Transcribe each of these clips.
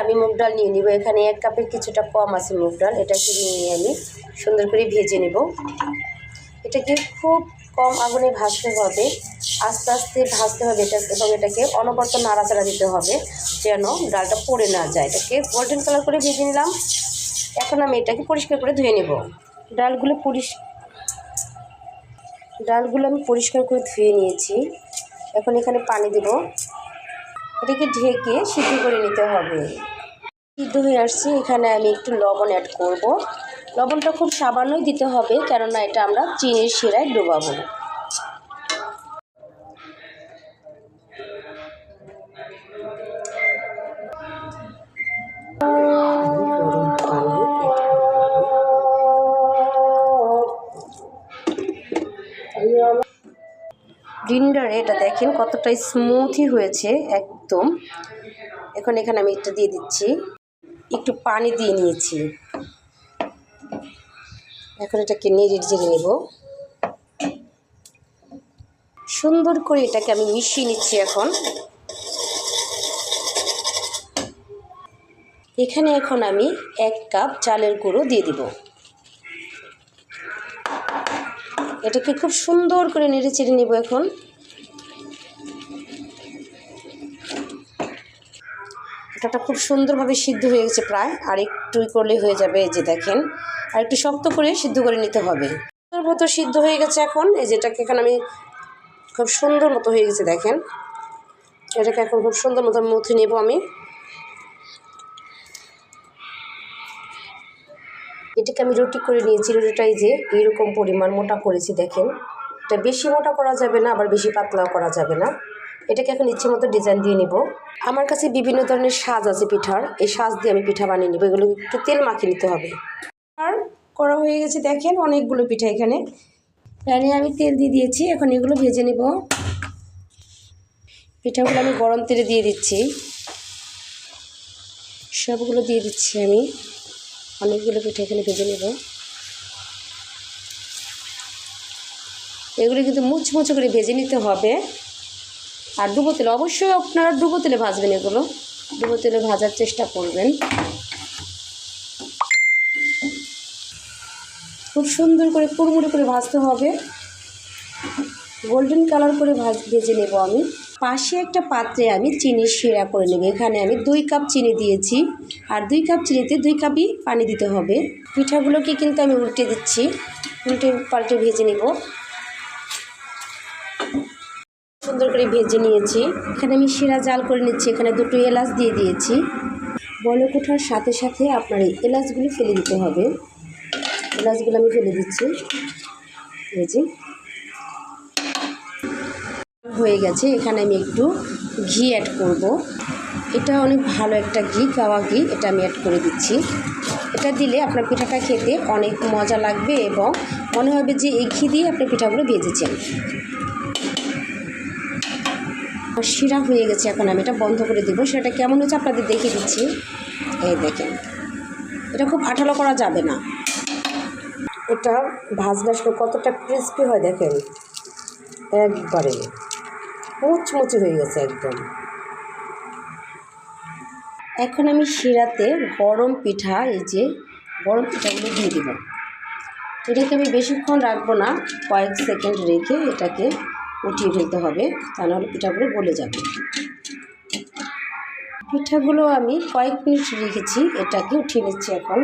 আমি মুগ ডাল নিয়ে নিব। এখানে এক কাপের কিছুটা কম আছে মুগ ডাল। এটাকে নিয়ে আমি। সুন্দর করে ভেজে নেব। এটাকে খুব কম আগুনে ভাজতে হবে। আস্তে আস্তে ভাজতে হবে এটা এবং এটাকে অনবরত নাড়াচাড়া দিতে হবে যেন ডালটা পড়ে না যায়। এটাকে গোল্ডেন কালার করে ভেজে নিলাম। এখন আমি এটাকে পরিষ্কার করে ধুয়ে নেব। ডালগুলো পরিষ ডালগুলো আমি পরিষ্কার করে ধুয়ে নিয়েছি। এখন এখানে পানি দেব। এটাকে ঢেকে সিদ্ধ করে নিতে হবে। সিদ্ধ হয়ে আসছে। এখানে আমি একটু লবণ অ্যাড করব। লবণটা খুব সামান্যই দিতে হবে, কেননা এটা আমরা চিনির শিরায় ডোবাবো ব্লিন্ডারে এটা দেখেন কতটা স্মুথই হয়েছে একদম। এখন এখানে আমি একটু দিয়ে দিচ্ছি। একটু পানি দিয়ে নিয়েছি। এখন এটাকে নেড়ে জেড়ে নেব। সুন্দর করে এটাকে আমি মিশিয়ে নিচ্ছি এখন। এখানে এখন আমি এক কাপ চালের গুঁড়ো দিয়ে দিব। এটাকে খুব সুন্দর করে নেড়ে চেড়ে নেব এখন। এটাটা খুব সুন্দরভাবে সিদ্ধ হয়ে গেছে প্রায়, আর একটু করলে হয়ে যাবে যে দেখেন, আর একটু শক্ত করে সিদ্ধ করে নিতে হবে। সুন্দর মতো সিদ্ধ হয়ে গেছে এখন, এই যেটাকে এখন আমি খুব সুন্দর মতো হয়ে গেছে দেখেন। এটাকে এখন খুব সুন্দর মতো মুথে নেব আমি। এটাকে আমি রুটি করে নিয়েছি, রুটিটাই যে এরকম পরিমাণ মোটা করেছি, দেখেন। এটা বেশি মোটা করা যাবে না, আবার বেশি পাতলাও করা যাবে না। এটাকে এখন ইচ্ছে মতো ডিজাইন দিয়ে নিব। আমার কাছে বিভিন্ন ধরনের সাজ আছে পিঠার, এই সাজ দিয়ে আমি পিঠা বানিয়ে নেব। এগুলো একটু তেল মাখিয়ে নিতে হবে। আর করা হয়ে গেছে, দেখেন অনেকগুলো পিঠা এখানে। প্যানে আমি তেল দিয়ে দিয়েছি, এখন এগুলো ভেজে নেব। পিঠাগুলো আমি গরম তেলে দিয়ে দিচ্ছি। সবগুলো দিয়ে দিচ্ছি আমি। অনেকগুলো পিঠে এখানে ভেজে নেব। এগুলো কিন্তু মুচমুচো করে ভেজে নিতে হবে। আর ডুবো তেলে, অবশ্যই আপনারা ডুবো তেলে ভাজবেন এগুলো। ডুবো তেলে ভাজার চেষ্টা করবেন। খুব সুন্দর করে কুড়মুড়ি করে ভাজতে হবে। গোল্ডেন কালার করে ভাজ, ভেজে নেব আমি। পাশে একটা পাত্রে আমি চিনির শিরা করে নেব। এখানে আমি দুই কাপ চিনি দিয়েছি। আর দুই কাপ চিনিতে দুই কাপই পানি দিতে হবে। পিঠাগুলোকে কিন্তু আমি উল্টে দিচ্ছি। উল্টে পাল্টে ভেজে নেব। সুন্দর করে ভেজে নিয়েছি। এখানে আমি শিরা জাল করে নিচ্ছি। এখানে দুটো এলাচ দিয়ে দিয়েছি। বলক ওঠার সাথে সাথে আপনার এই এলাচগুলো ফেলে দিতে হবে। এলাচগুলো আমি ফেলে দিচ্ছি। ভেজে হয়ে গেছে, এখানে আমি একটু ঘি অ্যাড করব। এটা অনেক ভালো একটা ঘি গাওয়া ঘি, এটা আমি অ্যাড করে দিচ্ছি। এটা দিলে আপনার পিঠাটা খেতে অনেক মজা লাগবে এবং মনে হবে যে এই ঘি দিয়ে আপনি পিঠাগুলো ভেজেছেন। শিরা হয়ে গেছে, এখন আমি এটা বন্ধ করে দেবো। সেটা কেমন হচ্ছে আপনাদের দেখিয়ে দিচ্ছি। এই দেখেন, এটা খুব আঠালো করা যাবে না। এটা ভাজলে আসলে কতটা ক্রিস্পি হয় দেখেন। একবারে। মুচমুচে হয়ে গেছে একদম। এখন আমি শিরাতে গরম পিঠা, এই যে গরম পিঠাগুলো দিয়ে দিব। এটাকে আমি বেশিক্ষণ রাখব না, কয়েক সেকেন্ড রেখে এটাকে উঠিয়ে ফেলতে হবে, তা নাহলে পিঠাগুলো গলে যাবে। পিঠাগুলো আমি কয়েক মিনিট রেখেছি, এটাকে উঠিয়ে নিচ্ছি এখন।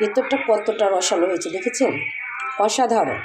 ভেতরটা কতটা রসালো হয়েছে দেখেছেন? অসাধারণ।